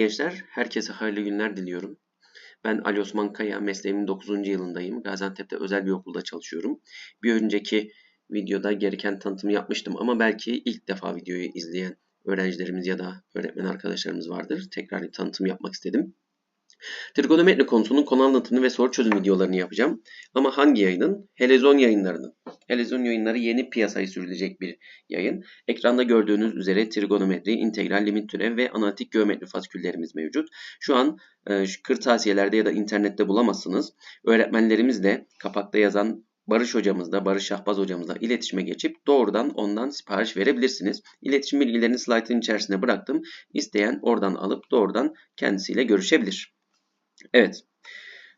gençler, herkese hayırlı günler diliyorum. Ben Ali Osman Kaya, mesleğimin 9. yılındayım. Gaziantep'te özel bir okulda çalışıyorum. Bir önceki videoda gereken tanıtımı yapmıştım ama belki ilk defa videoyu izleyen öğrencilerimiz ya da öğretmen arkadaşlarımız vardır. Tekrar bir tanıtım yapmak istedim. Trigonometri konusunun konu anlatımını ve soru çözüm videolarını yapacağım. Ama hangi yayının? Helezon yayınlarının. Helezon yayınları yeni piyasaya sürülecek bir yayın. Ekranda gördüğünüz üzere trigonometri, integral, limit türev ve analitik geometri fasiküllerimiz mevcut. Şu an e, şu kırtasiyelerde ya da internette bulamazsınız. Öğretmenlerimiz de kapakta yazan Barış hocamızla, Barış Şahbaz hocamızla iletişime geçip doğrudan ondan sipariş verebilirsiniz. İletişim bilgilerini slaytın içerisine bıraktım. İsteyen oradan alıp doğrudan kendisiyle görüşebilir. Evet.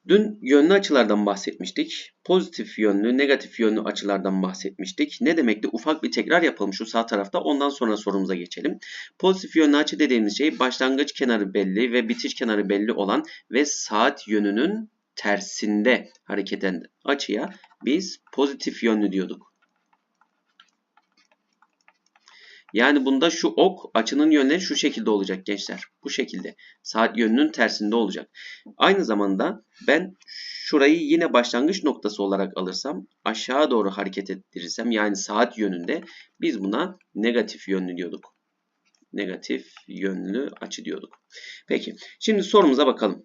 Dün yönlü açılardan bahsetmiştik. Pozitif yönlü, negatif yönlü açılardan bahsetmiştik. Ne demekti? Ufak bir tekrar yapalım şu sağ tarafta. Ondan sonra sorumuza geçelim. Pozitif yönlü açı dediğimiz şey başlangıç kenarı belli ve bitiş kenarı belli olan ve saat yönünün tersinde hareket eden açıya biz pozitif yönlü diyorduk. Yani bunda şu ok açının yönleri şu şekilde olacak gençler. Bu şekilde. Saat yönünün tersinde olacak. Aynı zamanda ben şurayı yine başlangıç noktası olarak alırsam aşağı doğru hareket ettirirsem yani saat yönünde biz buna negatif yönlü diyorduk. Negatif yönlü açı diyorduk. Peki şimdi sorumuza bakalım.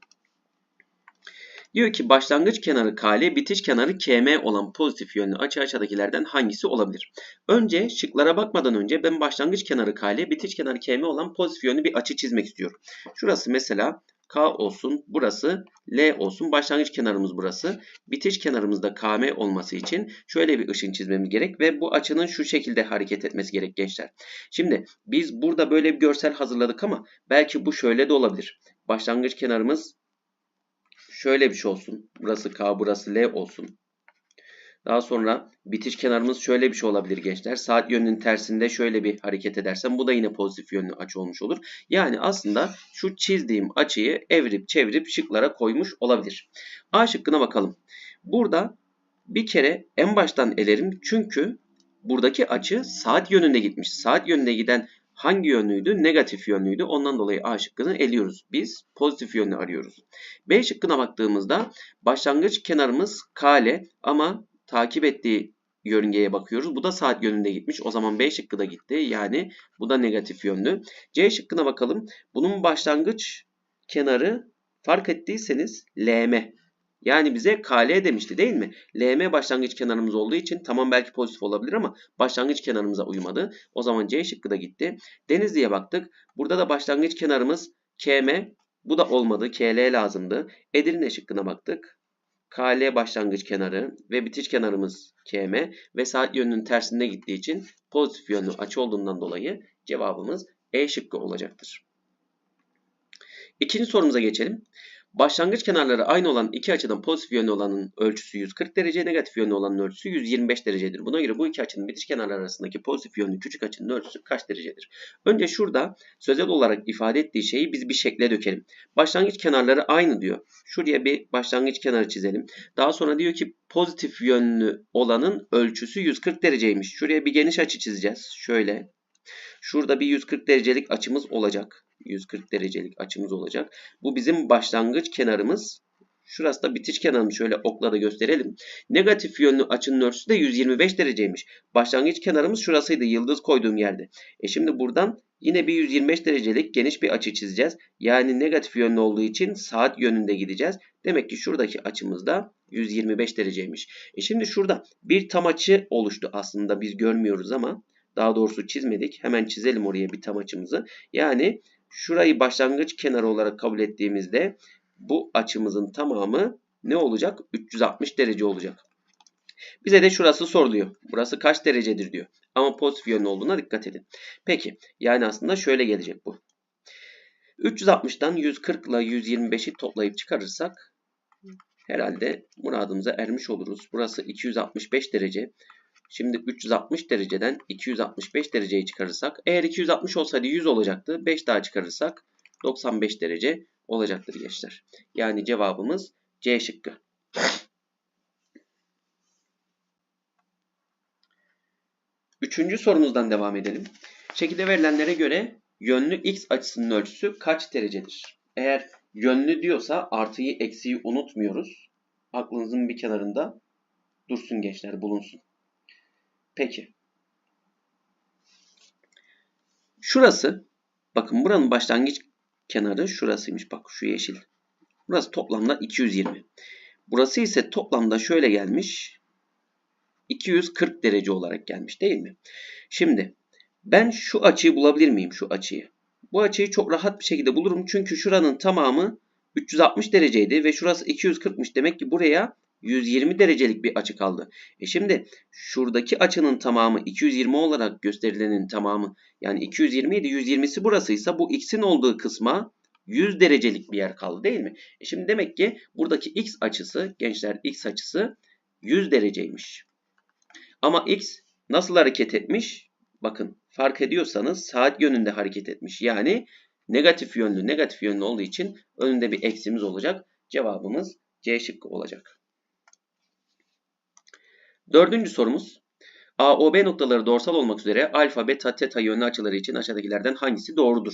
Diyor ki başlangıç kenarı KL, bitiş kenarı KM olan pozitif yönlü açı aşağıdakilerden hangisi olabilir? Önce şıklara bakmadan önce ben başlangıç kenarı KL, bitiş kenarı KM olan pozitif yönlü bir açı çizmek istiyorum. Şurası mesela K olsun, burası L olsun. Başlangıç kenarımız burası. Bitiş kenarımız da KM olması için şöyle bir ışın çizmemiz gerek ve bu açının şu şekilde hareket etmesi gerek gençler. Şimdi biz burada böyle bir görsel hazırladık ama belki bu şöyle de olabilir. Başlangıç kenarımız şöyle bir şey olsun. Burası K, burası L olsun. Daha sonra bitiş kenarımız şöyle bir şey olabilir gençler. Saat yönünün tersinde şöyle bir hareket edersem bu da yine pozitif yönlü açı olmuş olur. Yani aslında şu çizdiğim açıyı evirip çevirip şıklara koymuş olabilir. A şıkkına bakalım. Burada bir kere en baştan elerim çünkü buradaki açı saat yönünde gitmiş. Saat yönünde giden hangi yönlüydü? Negatif yönlüydü. Ondan dolayı A şıkkını eliyoruz. Biz pozitif yönlü arıyoruz. B şıkkına baktığımızda başlangıç kenarımız KL ama takip ettiği yörüngeye bakıyoruz. Bu da saat yönünde gitmiş. O zaman B şıkkı da gitti. Yani bu da negatif yönlü. C şıkkına bakalım. Bunun başlangıç kenarı fark ettiyseniz LM. Yani bize KL demişti değil mi? LM başlangıç kenarımız olduğu için tamam belki pozitif olabilir ama başlangıç kenarımıza uymadı. O zaman C şıkkı da gitti. Denizli'ye baktık. Burada da başlangıç kenarımız KM. Bu da olmadı. KL lazımdı. Edirne şıkkına baktık. KL başlangıç kenarı ve bitiş kenarımız KM ve saat yönünün tersinde gittiği için pozitif yönlü açı olduğundan dolayı cevabımız E şıkkı olacaktır. İkinci sorumuza geçelim. Başlangıç kenarları aynı olan iki açıdan pozitif yönlü olanın ölçüsü 140 derece, negatif yönlü olanın ölçüsü 125 derecedir. Buna göre bu iki açının bitiş kenarları arasındaki pozitif yönlü küçük açının ölçüsü kaç derecedir? Önce şurada sözel olarak ifade ettiği şeyi biz bir şekle dökelim. Başlangıç kenarları aynı diyor. Şuraya bir başlangıç kenarı çizelim. Daha sonra diyor ki pozitif yönlü olanın ölçüsü 140 dereceymiş. Şuraya bir geniş açı çizeceğiz. Şöyle. Şurada bir 140 derecelik açımız olacak. 140 derecelik açımız olacak. Bu bizim başlangıç kenarımız. Şurası da bitiş kenarını şöyle okla da gösterelim. Negatif yönlü açının ölçüsü de 125 dereceymiş. Başlangıç kenarımız şurasıydı. Yıldız koyduğum yerde. E şimdi buradan yine bir 125 derecelik geniş bir açı çizeceğiz. Yani negatif yönlü olduğu için saat yönünde gideceğiz. Demek ki şuradaki açımız da 125 dereceymiş. E şimdi şurada bir tam açı oluştu aslında biz görmüyoruz ama daha doğrusu çizmedik. Hemen çizelim oraya bir tam açımızı. Yani şurayı başlangıç kenarı olarak kabul ettiğimizde bu açımızın tamamı ne olacak? 360 derece olacak. Bize de şurası soruluyor. Burası kaç derecedir diyor. Ama pozitif yönlü olduğuna dikkat edin. Peki yani aslında şöyle gelecek bu. 360'dan 140 ile 125'i toplayıp çıkarırsak herhalde muradımıza ermiş oluruz. Burası 265 derece. Şimdi 360 dereceden 265 dereceyi çıkarırsak eğer 260 olsaydı 100 olacaktı. 5 daha çıkarırsak 95 derece olacaktır gençler. Yani cevabımız C şıkkı. Üçüncü sorumuzdan devam edelim. Şekilde verilenlere göre yönlü x açısının ölçüsü kaç derecedir? Eğer yönlü diyorsa artıyı eksiyi unutmuyoruz. Aklınızın bir kenarında dursun gençler bulunsun. Peki. Şurası bakın buranın başlangıç kenarı şurasıymış. Bak şu yeşil. Burası toplamda 220. Burası ise toplamda şöyle gelmiş. 240 derece olarak gelmiş değil mi? Şimdi ben şu açıyı bulabilir miyim? Şu açıyı. Bu açıyı çok rahat bir şekilde bulurum. Çünkü şuranın tamamı 360 dereceydi ve şurası 240'mış. Demek ki buraya 120 derecelik bir açı kaldı. E şimdi şuradaki açının tamamı 220 olarak gösterilenin tamamı yani 220 idi 120'si burasıysa bu x'in olduğu kısma 100 derecelik bir yer kaldı değil mi? E şimdi demek ki buradaki x açısı gençler x açısı 100 dereceymiş. Ama x nasıl hareket etmiş? Bakın fark ediyorsanız saat yönünde hareket etmiş. Yani negatif yönlü negatif yönlü olduğu için önünde bir eksimiz olacak. Cevabımız C şıkkı olacak. Dördüncü sorumuz. A, O, B noktaları doğrusal olmak üzere alfa, beta, teta yönlü açıları için aşağıdakilerden hangisi doğrudur?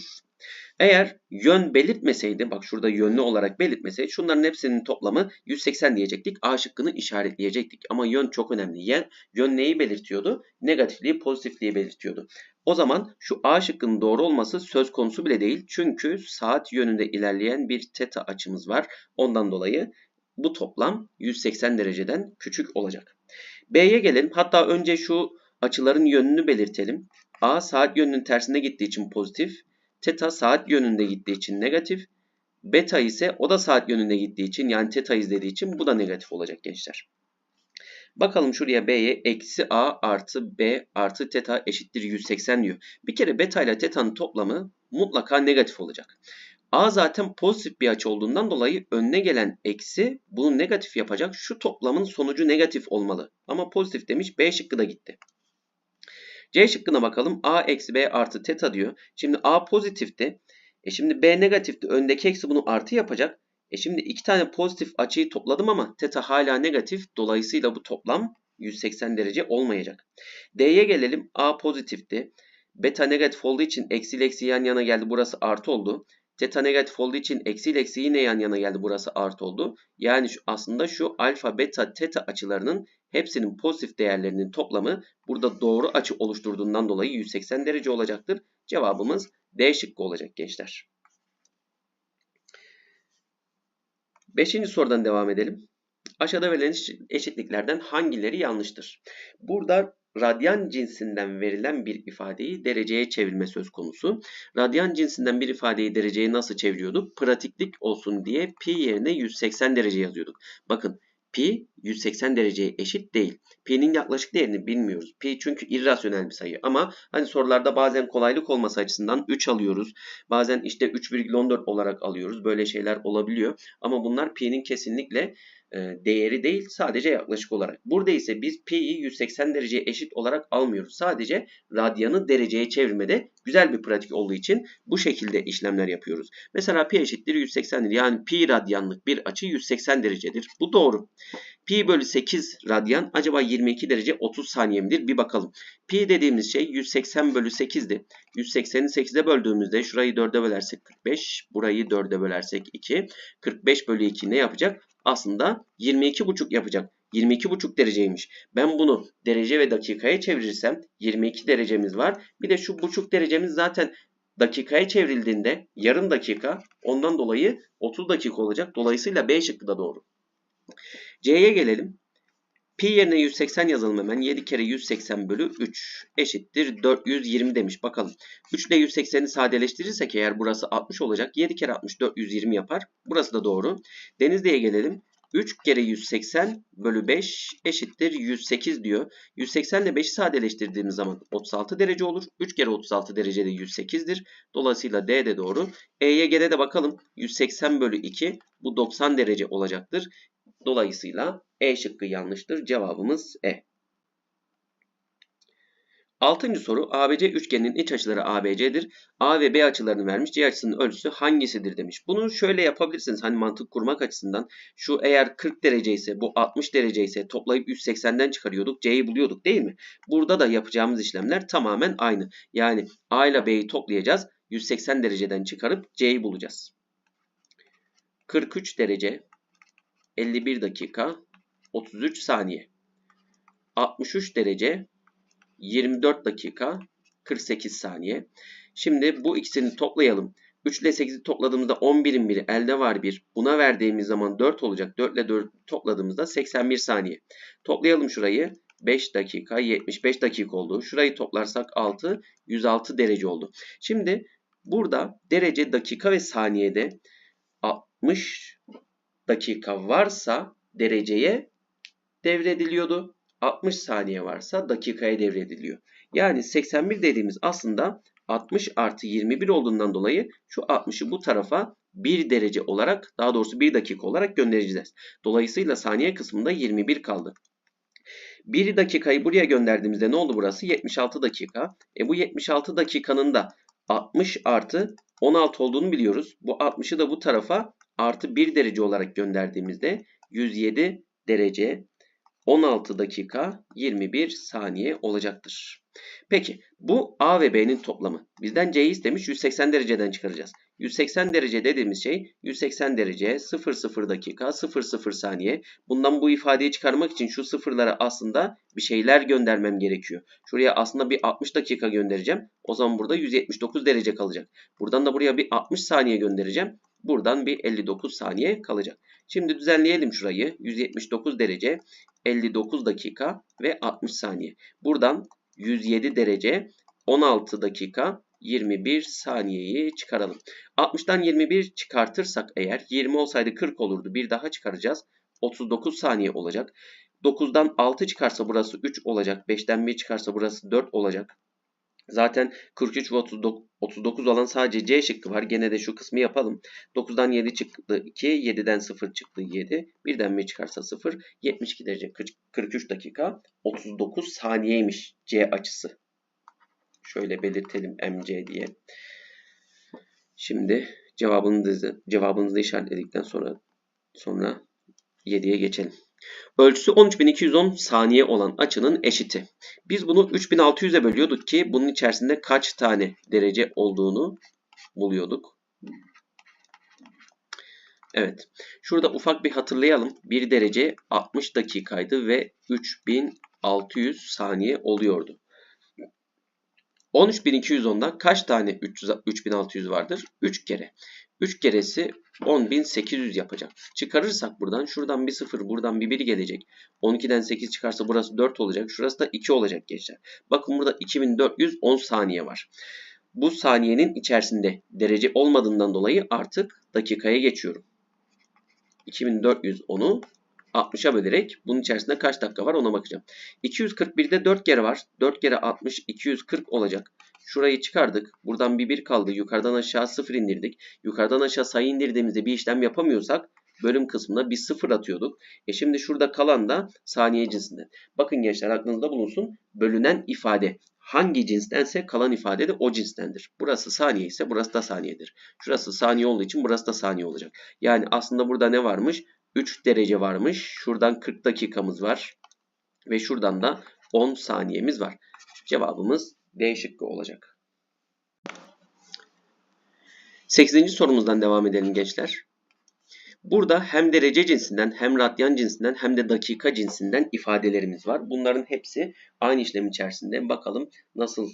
Eğer yön belirtmeseydi, bak şurada yönlü olarak belirtmeseydi şunların hepsinin toplamı 180 diyecektik. A şıkkını işaretleyecektik. Ama yön çok önemli. Yön, yön neyi belirtiyordu? Negatifliği, pozitifliği belirtiyordu. O zaman şu A şıkkının doğru olması söz konusu bile değil. Çünkü saat yönünde ilerleyen bir teta açımız var. Ondan dolayı bu toplam 180 dereceden küçük olacak. B'ye gelelim. Hatta önce şu açıların yönünü belirtelim. A saat yönünün tersine gittiği için pozitif. Teta saat yönünde gittiği için negatif. Beta ise o da saat yönünde gittiği için yani teta izlediği için bu da negatif olacak gençler. Bakalım şuraya B'ye eksi A artı B artı teta eşittir 180 diyor. Bir kere beta ile teta'nın toplamı mutlaka negatif olacak. A zaten pozitif bir açı olduğundan dolayı önüne gelen eksi bunu negatif yapacak. Şu toplamın sonucu negatif olmalı. Ama pozitif demiş B şıkkı da gitti. C şıkkına bakalım. A eksi B artı teta diyor. Şimdi A pozitifti. E şimdi B negatifti. Öndeki eksi bunu artı yapacak. E şimdi iki tane pozitif açıyı topladım ama teta hala negatif. Dolayısıyla bu toplam 180 derece olmayacak. D'ye gelelim. A pozitifti. Beta negatif olduğu için eksi ile eksi yan yana geldi. Burası artı oldu. Teta negatif olduğu için eksi eksi yine yan yana geldi. Burası artı oldu. Yani şu, aslında şu alfa, beta, teta açılarının hepsinin pozitif değerlerinin toplamı burada doğru açı oluşturduğundan dolayı 180 derece olacaktır. Cevabımız D şıkkı olacak gençler. Beşinci sorudan devam edelim. Aşağıda verilen eşitliklerden hangileri yanlıştır? Burada radyan cinsinden verilen bir ifadeyi dereceye çevirme söz konusu. Radyan cinsinden bir ifadeyi dereceye nasıl çeviriyorduk? Pratiklik olsun diye pi yerine 180 derece yazıyorduk. Bakın pi 180 dereceye eşit değil. Pi'nin yaklaşık değerini bilmiyoruz. Pi çünkü irrasyonel bir sayı ama hani sorularda bazen kolaylık olması açısından 3 alıyoruz. Bazen işte 3,14 olarak alıyoruz. Böyle şeyler olabiliyor. Ama bunlar pi'nin kesinlikle değeri değil sadece yaklaşık olarak. Burada ise biz pi'yi 180 dereceye eşit olarak almıyoruz. Sadece radyanı dereceye çevirmede güzel bir pratik olduğu için bu şekilde işlemler yapıyoruz. Mesela pi eşittir 180'dir. Yani pi radyanlık bir açı 180 derecedir. Bu doğru. Pi bölü 8 radyan acaba 22 derece 30 saniye midir? Bir bakalım. Pi dediğimiz şey 180 bölü 8'di. 180'i 8'e böldüğümüzde şurayı 4'e bölersek 45, burayı 4'e bölersek 2. 45 bölü 2 ne yapacak? Aslında 22,5 yapacak. 22,5 dereceymiş. Ben bunu derece ve dakikaya çevirirsem 22 derecemiz var. Bir de şu buçuk derecemiz zaten dakikaya çevrildiğinde yarım dakika ondan dolayı 30 dakika olacak. Dolayısıyla B şıkkı da doğru. C'ye gelelim. Pi yerine 180 yazalım hemen. 7 kere 180 bölü 3 eşittir 420 demiş. Bakalım. 3 ile 180'i sadeleştirirsek eğer burası 60 olacak. 7 kere 60 420 yapar. Burası da doğru. Denizli'ye gelelim. 3 kere 180 bölü 5 eşittir 108 diyor. 180 ile 5'i sadeleştirdiğimiz zaman 36 derece olur. 3 kere 36 derece de 108'dir. Dolayısıyla D de doğru. E'ye gele de bakalım. 180 bölü 2 bu 90 derece olacaktır. Dolayısıyla E şıkkı yanlıştır. Cevabımız E. Altıncı soru ABC üçgeninin iç açıları ABC'dir. A ve B açılarını vermiş. C açısının ölçüsü hangisidir demiş. Bunu şöyle yapabilirsiniz. Hani mantık kurmak açısından. Şu eğer 40 derece ise bu 60 derece ise toplayıp 180'den çıkarıyorduk. C'yi buluyorduk değil mi? Burada da yapacağımız işlemler tamamen aynı. Yani A ile B'yi toplayacağız. 180 dereceden çıkarıp C'yi bulacağız. 43 derece 51 dakika 33 saniye. 63 derece 24 dakika 48 saniye. Şimdi bu ikisini toplayalım. 3 ile 8'i topladığımızda 11'in biri elde var 1. Buna verdiğimiz zaman 4 olacak. 4 ile 4 topladığımızda 81 saniye. Toplayalım şurayı. 5 dakika 75 dakika oldu. Şurayı toplarsak 6 106 derece oldu. Şimdi burada derece dakika ve saniyede 60 dakika varsa dereceye devrediliyordu. 60 saniye varsa dakikaya devrediliyor. Yani 81 dediğimiz aslında 60 artı 21 olduğundan dolayı şu 60'ı bu tarafa 1 derece olarak daha doğrusu 1 dakika olarak göndereceğiz. Dolayısıyla saniye kısmında 21 kaldı. 1 dakikayı buraya gönderdiğimizde ne oldu burası? 76 dakika. E bu 76 dakikanın da 60 artı 16 olduğunu biliyoruz. Bu 60'ı da bu tarafa artı 1 derece olarak gönderdiğimizde 107 derece 16 dakika 21 saniye olacaktır. Peki bu A ve B'nin toplamı. Bizden C'yi istemiş 180 dereceden çıkaracağız. 180 derece dediğimiz şey 180 derece 00 dakika 00 saniye. Bundan bu ifadeyi çıkarmak için şu sıfırlara aslında bir şeyler göndermem gerekiyor. Şuraya aslında bir 60 dakika göndereceğim. O zaman burada 179 derece kalacak. Buradan da buraya bir 60 saniye göndereceğim. Buradan bir 59 saniye kalacak. Şimdi düzenleyelim şurayı. 179 derece 59 dakika ve 60 saniye. Buradan 107 derece 16 dakika 21 saniyeyi çıkaralım. 60'tan 21 çıkartırsak eğer 20 olsaydı 40 olurdu. Bir daha çıkaracağız. 39 saniye olacak. 9'dan 6 çıkarsa burası 3 olacak. 5'ten 1 çıkarsa burası 4 olacak. Zaten 43 ve 39, olan sadece C şıkkı var. Gene de şu kısmı yapalım. 9'dan 7 çıktı 2, 7'den 0 çıktı 7. Birden mi çıkarsa 0. 72 derece 43 dakika 39 saniyeymiş C açısı. Şöyle belirtelim MC diye. Şimdi cevabınızı cevabınızı işaretledikten sonra sonra 7'ye geçelim. Ölçüsü 13210 saniye olan açının eşiti. Biz bunu 3600'e bölüyorduk ki bunun içerisinde kaç tane derece olduğunu buluyorduk. Evet. Şurada ufak bir hatırlayalım. 1 derece 60 dakikaydı ve 3600 saniye oluyordu. 13210'da kaç tane 300, 3600 vardır? 3 kere. 3 keresi 10.800 yapacak. Çıkarırsak buradan şuradan bir 0 buradan bir 1 gelecek. 12'den 8 çıkarsa burası 4 olacak. Şurası da 2 olacak gençler. Bakın burada 2410 saniye var. Bu saniyenin içerisinde derece olmadığından dolayı artık dakikaya geçiyorum. 2410'u 60'a bölerek bunun içerisinde kaç dakika var ona bakacağım. 241'de 4 kere var. 4 kere 60 240 olacak. Şurayı çıkardık. Buradan bir 1 kaldı. Yukarıdan aşağı 0 indirdik. Yukarıdan aşağı sayı indirdiğimizde bir işlem yapamıyorsak bölüm kısmına bir 0 atıyorduk. E şimdi şurada kalan da saniye cinsinden. Bakın gençler aklınızda bulunsun. Bölünen ifade hangi cinstense kalan ifade de o cinstendir. Burası saniye ise burası da saniyedir. Şurası saniye olduğu için burası da saniye olacak. Yani aslında burada ne varmış? 3 derece varmış. Şuradan 40 dakikamız var. Ve şuradan da 10 saniyemiz var. Cevabımız D şıkkı olacak. 8. sorumuzdan devam edelim gençler. Burada hem derece cinsinden hem radyan cinsinden hem de dakika cinsinden ifadelerimiz var. Bunların hepsi aynı işlem içerisinde. Bakalım nasıl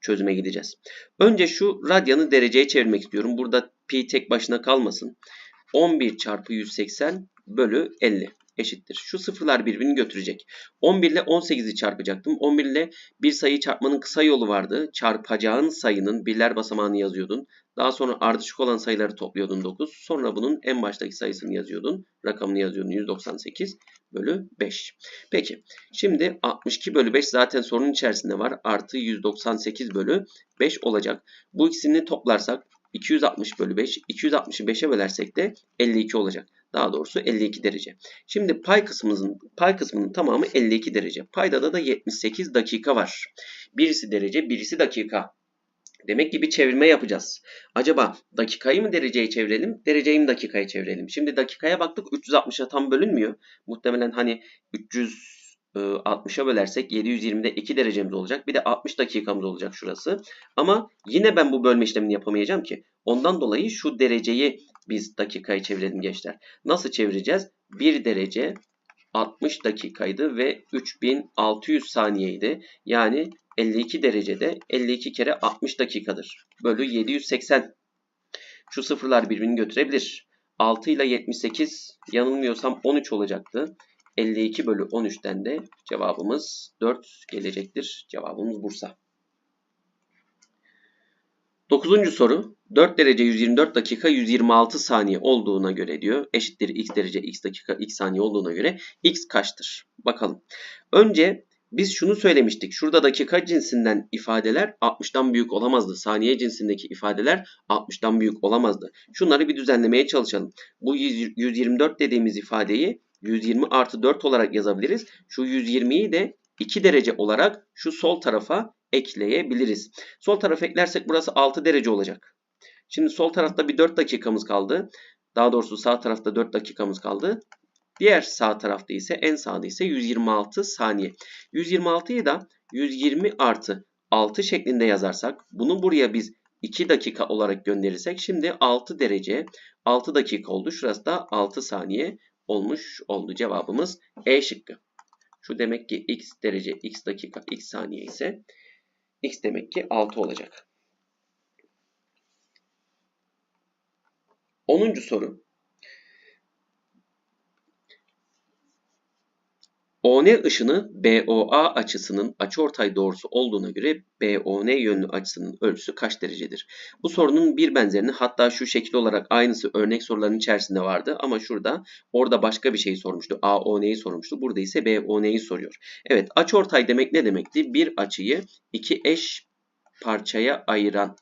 çözüme gideceğiz. Önce şu radyanı dereceye çevirmek istiyorum. Burada pi tek başına kalmasın. 11 çarpı 180 bölü 50 eşittir. Şu sıfırlar birbirini götürecek. 11 ile 18'i çarpacaktım. 11 ile bir sayı çarpmanın kısa yolu vardı. Çarpacağın sayının birler basamağını yazıyordun. Daha sonra ardışık olan sayıları topluyordun 9. Sonra bunun en baştaki sayısını yazıyordun. Rakamını yazıyordun 198 bölü 5. Peki şimdi 62 bölü 5 zaten sorunun içerisinde var. Artı 198 bölü 5 olacak. Bu ikisini toplarsak 260 bölü 5. 260'ı 5'e bölersek de 52 olacak. Daha doğrusu 52 derece. Şimdi pay kısmımızın pay kısmının tamamı 52 derece. Paydada da 78 dakika var. Birisi derece, birisi dakika. Demek ki bir çevirme yapacağız. Acaba dakikayı mı dereceye çevirelim, dereceyi mi dakikaya çevirelim? Şimdi dakikaya baktık 360'a tam bölünmüyor. Muhtemelen hani 360'a bölersek 720'de 2 derecemiz olacak. Bir de 60 dakikamız olacak şurası. Ama yine ben bu bölme işlemini yapamayacağım ki. Ondan dolayı şu dereceyi biz dakikaya çevirelim gençler. Nasıl çevireceğiz? 1 derece 60 dakikaydı ve 3600 saniyeydi. Yani 52 derecede 52 kere 60 dakikadır. Bölü 780. Şu sıfırlar birbirini götürebilir. 6 ile 78 yanılmıyorsam 13 olacaktı. 52 bölü 13'ten de cevabımız 4 gelecektir. Cevabımız Bursa. 9. soru 4 derece 124 dakika 126 saniye olduğuna göre diyor. Eşittir x derece x dakika x saniye olduğuna göre x kaçtır? Bakalım. Önce biz şunu söylemiştik. Şurada dakika cinsinden ifadeler 60'tan büyük olamazdı. Saniye cinsindeki ifadeler 60'tan büyük olamazdı. Şunları bir düzenlemeye çalışalım. Bu 124 dediğimiz ifadeyi 120 artı 4 olarak yazabiliriz. Şu 120'yi de 2 derece olarak şu sol tarafa ekleyebiliriz. Sol tarafa eklersek burası 6 derece olacak. Şimdi sol tarafta bir 4 dakikamız kaldı. Daha doğrusu sağ tarafta 4 dakikamız kaldı. Diğer sağ tarafta ise en sağda ise 126 saniye. 126'yı da 120 artı 6 şeklinde yazarsak bunu buraya biz 2 dakika olarak gönderirsek şimdi 6 derece 6 dakika oldu. Şurası da 6 saniye olmuş oldu. Cevabımız E şıkkı. Şu demek ki x derece x dakika x saniye ise x demek ki 6 olacak. 10. soru. ON ışını BOA açısının açıortay doğrusu olduğuna göre BON yönlü açısının ölçüsü kaç derecedir? Bu sorunun bir benzerini hatta şu şekil olarak aynısı örnek soruların içerisinde vardı ama şurada orada başka bir şey sormuştu. AON'yi sormuştu. Burada ise BON'yi soruyor. Evet açıortay demek ne demekti? Bir açıyı iki eş parçaya ayıran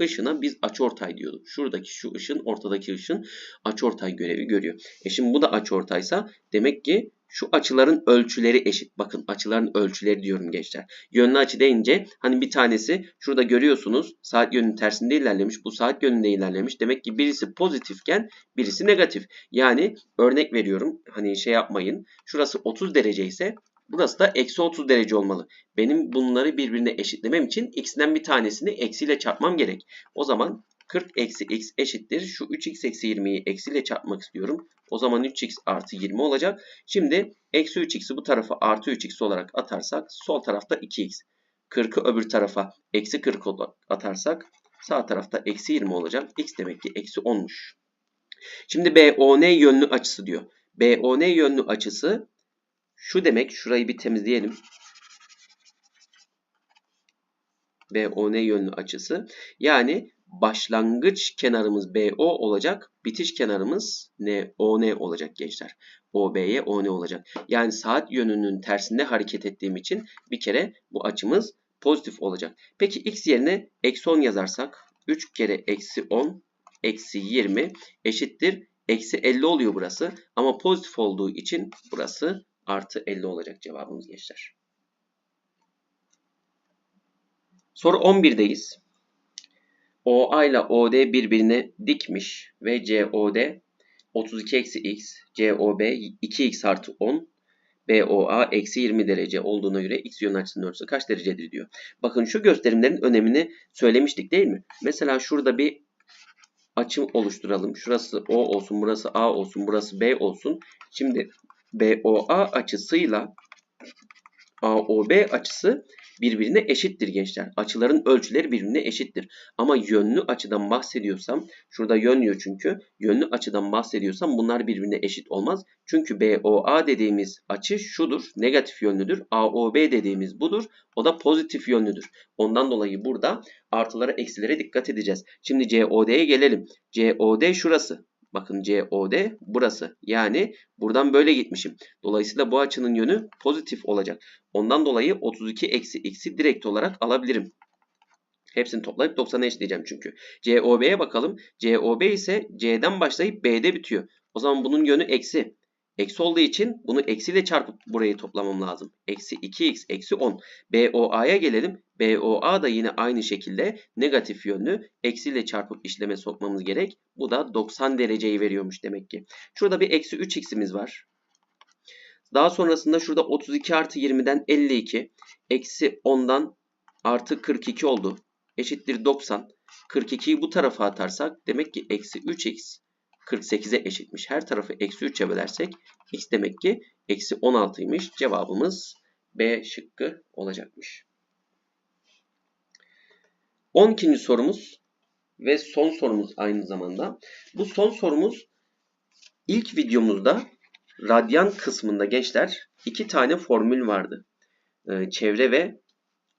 ışına biz açıortay diyorduk. Şuradaki şu ışın ortadaki ışın açıortay görevi görüyor. E şimdi bu da açıortaysa demek ki şu açıların ölçüleri eşit. Bakın açıların ölçüleri diyorum gençler. Yönlü açı deyince hani bir tanesi şurada görüyorsunuz saat yönünün tersinde ilerlemiş. Bu saat yönünde ilerlemiş. Demek ki birisi pozitifken birisi negatif. Yani örnek veriyorum hani şey yapmayın. Şurası 30 derece ise Burası da eksi 30 derece olmalı. Benim bunları birbirine eşitlemem için x'den bir tanesini eksiyle çarpmam gerek. O zaman 40 eksi x eşittir. Şu 3x eksi 20'yi eksiyle çarpmak istiyorum. O zaman 3x artı 20 olacak. Şimdi eksi 3x'i bu tarafa artı 3x olarak atarsak sol tarafta 2x. 40'ı öbür tarafa eksi 40 olarak atarsak sağ tarafta eksi 20 olacak. x demek ki eksi 10'muş. Şimdi BON yönlü açısı diyor. BON yönlü açısı şu demek. Şurayı bir temizleyelim. BON yönlü açısı. Yani başlangıç kenarımız BO olacak. Bitiş kenarımız ne? ON olacak gençler. OB'ye ON olacak. Yani saat yönünün tersinde hareket ettiğim için bir kere bu açımız pozitif olacak. Peki x yerine eksi 10 yazarsak 3 kere eksi 10 eksi 20 eşittir. Eksi 50 oluyor burası. Ama pozitif olduğu için burası artı 50 olacak cevabımız gençler. Soru 11'deyiz. OA ile OD birbirine dikmiş ve COD 32 eksi x, COB 2x artı 10, BOA eksi 20 derece olduğuna göre x yön açısının ölçüsü kaç derecedir diyor. Bakın şu gösterimlerin önemini söylemiştik değil mi? Mesela şurada bir açı oluşturalım. Şurası O olsun, burası A olsun, burası B olsun. Şimdi BOA açısıyla AOB açısı birbirine eşittir gençler. Açıların ölçüleri birbirine eşittir. Ama yönlü açıdan bahsediyorsam, şurada yön çünkü, yönlü açıdan bahsediyorsam bunlar birbirine eşit olmaz. Çünkü BOA dediğimiz açı şudur, negatif yönlüdür. AOB dediğimiz budur, o da pozitif yönlüdür. Ondan dolayı burada artılara eksilere dikkat edeceğiz. Şimdi COD'ye gelelim. COD şurası. Bakın COD burası. Yani buradan böyle gitmişim. Dolayısıyla bu açının yönü pozitif olacak. Ondan dolayı 32 eksi x'i direkt olarak alabilirim. Hepsini toplayıp 90'a eşitleyeceğim çünkü. COB'ye bakalım. COB ise C'den başlayıp B'de bitiyor. O zaman bunun yönü eksi. Eksi olduğu için bunu eksiyle çarpıp burayı toplamam lazım. Eksi 2x eksi 10. BOA'ya gelelim. BOA da yine aynı şekilde negatif yönlü eksiyle çarpıp işleme sokmamız gerek. Bu da 90 dereceyi veriyormuş demek ki. Şurada bir eksi 3x'imiz var. Daha sonrasında şurada 32 artı 20'den 52. Eksi 10'dan artı 42 oldu. Eşittir 90. 42'yi bu tarafa atarsak demek ki eksi 3x 48'e eşitmiş. Her tarafı eksi 3'e bölersek x demek ki eksi 16'ymış. Cevabımız B şıkkı olacakmış. 12. sorumuz ve son sorumuz aynı zamanda. Bu son sorumuz ilk videomuzda radyan kısmında gençler iki tane formül vardı. Ee, çevre ve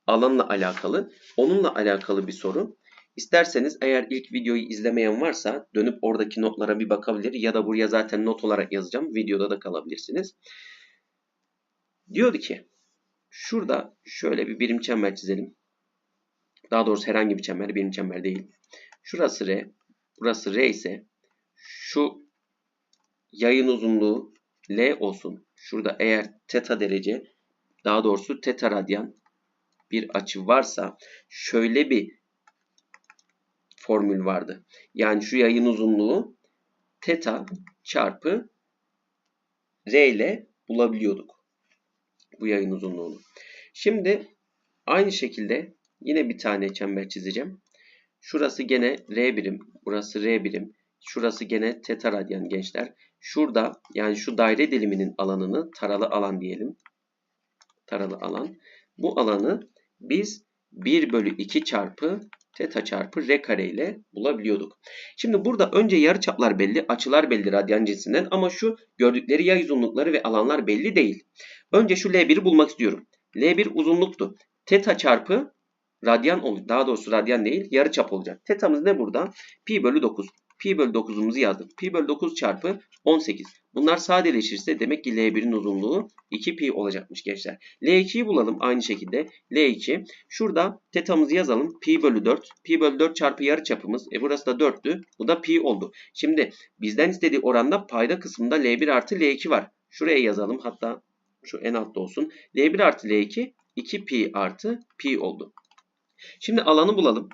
alanla alakalı. Onunla alakalı bir soru. İsterseniz eğer ilk videoyu izlemeyen varsa dönüp oradaki notlara bir bakabilir ya da buraya zaten not olarak yazacağım. Videoda da kalabilirsiniz. Diyordu ki şurada şöyle bir birim çember çizelim. Daha doğrusu herhangi bir çember, birim çember değil. Şurası R, burası R ise şu yayın uzunluğu L olsun. Şurada eğer teta derece, daha doğrusu teta radyan bir açı varsa şöyle bir formül vardı. Yani şu yayın uzunluğu teta çarpı R ile bulabiliyorduk. Bu yayın uzunluğunu. Şimdi aynı şekilde yine bir tane çember çizeceğim. Şurası gene R birim. Burası R birim. Şurası gene teta radyan gençler. Şurada yani şu daire diliminin alanını taralı alan diyelim. Taralı alan. Bu alanı biz 1 bölü 2 çarpı teta çarpı r kare ile bulabiliyorduk. Şimdi burada önce yarıçaplar belli, açılar belli radyan cinsinden ama şu gördükleri yay uzunlukları ve alanlar belli değil. Önce şu L1'i bulmak istiyorum. L1 uzunluktu. Teta çarpı radyan olacak. Daha doğrusu radyan değil yarıçap olacak. Tetamız ne burada? Pi bölü 9. Pi bölü 9'umuzu yazdık. Pi bölü 9 çarpı 18. Bunlar sadeleşirse demek ki L1'in uzunluğu 2 pi olacakmış gençler. L2'yi bulalım aynı şekilde. L2. Şurada tetamızı yazalım. Pi bölü 4. Pi bölü 4 çarpı yarıçapımız. E burası da 4'tü. Bu da pi oldu. Şimdi bizden istediği oranda payda kısmında L1 artı L2 var. Şuraya yazalım. Hatta şu en altta olsun. L1 artı L2 2 pi artı pi oldu. Şimdi alanı bulalım.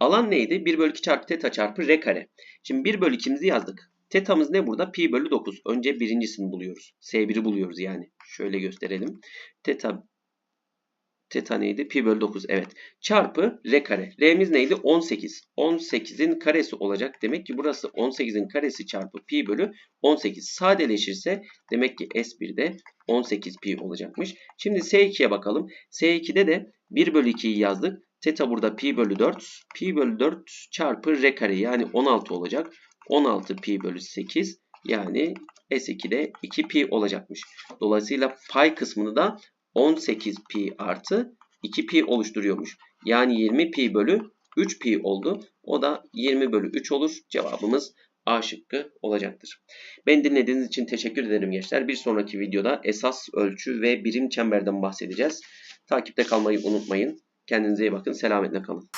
Alan neydi? 1 bölü 2 çarpı teta çarpı r kare. Şimdi 1 bölü 2'mizi yazdık. Teta'mız ne burada? Pi bölü 9. Önce birincisini buluyoruz. S1'i buluyoruz yani. Şöyle gösterelim. Teta Teta neydi? Pi bölü 9. Evet. Çarpı r kare. R'miz neydi? 18. 18'in karesi olacak. Demek ki burası 18'in karesi çarpı pi bölü 18. Sadeleşirse demek ki S1'de 18 pi olacakmış. Şimdi S2'ye bakalım. S2'de de 1 bölü 2'yi yazdık. Teta burada pi bölü 4. Pi bölü 4 çarpı r kare yani 16 olacak. 16 pi bölü 8 yani S2'de 2 pi olacakmış. Dolayısıyla pay kısmını da 18 pi artı 2 pi oluşturuyormuş. Yani 20 pi bölü 3 pi oldu. O da 20 bölü 3 olur. Cevabımız A şıkkı olacaktır. Beni dinlediğiniz için teşekkür ederim gençler. Bir sonraki videoda esas ölçü ve birim çemberden bahsedeceğiz. Takipte kalmayı unutmayın. Kendinize iyi bakın. Selametle kalın.